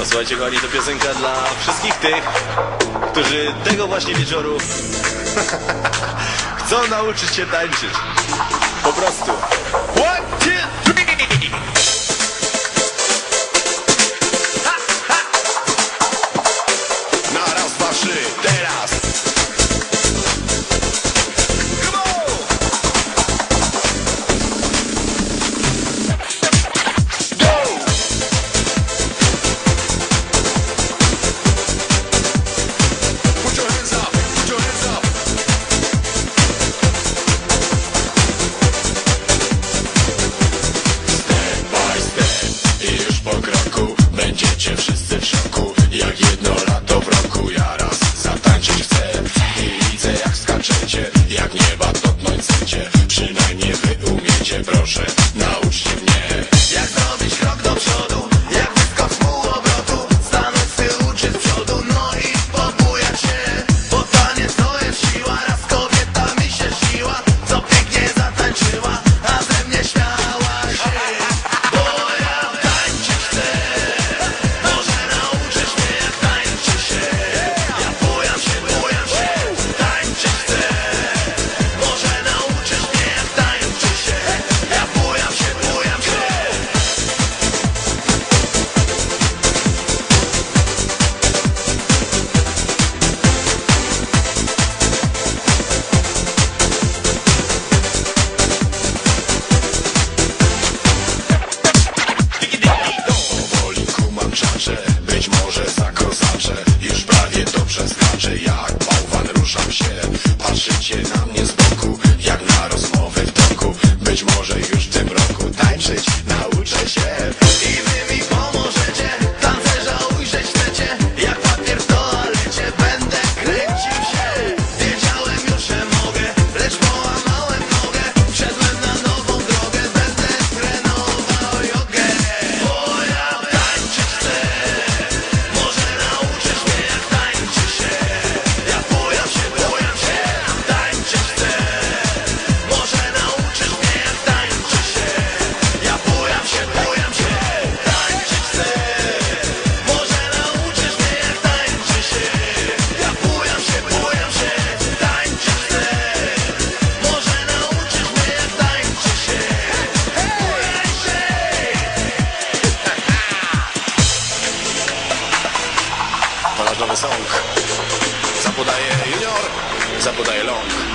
No, Posłuchajcie, kochani, to piosenka dla wszystkich tych, którzy tego właśnie wieczoru chcą nauczyć się tańczyć. Po prostu. One, two. zaczęcie Jak nieba dotknąć sycie skrzydłowy song. Zapodaje junior, zapodaje long.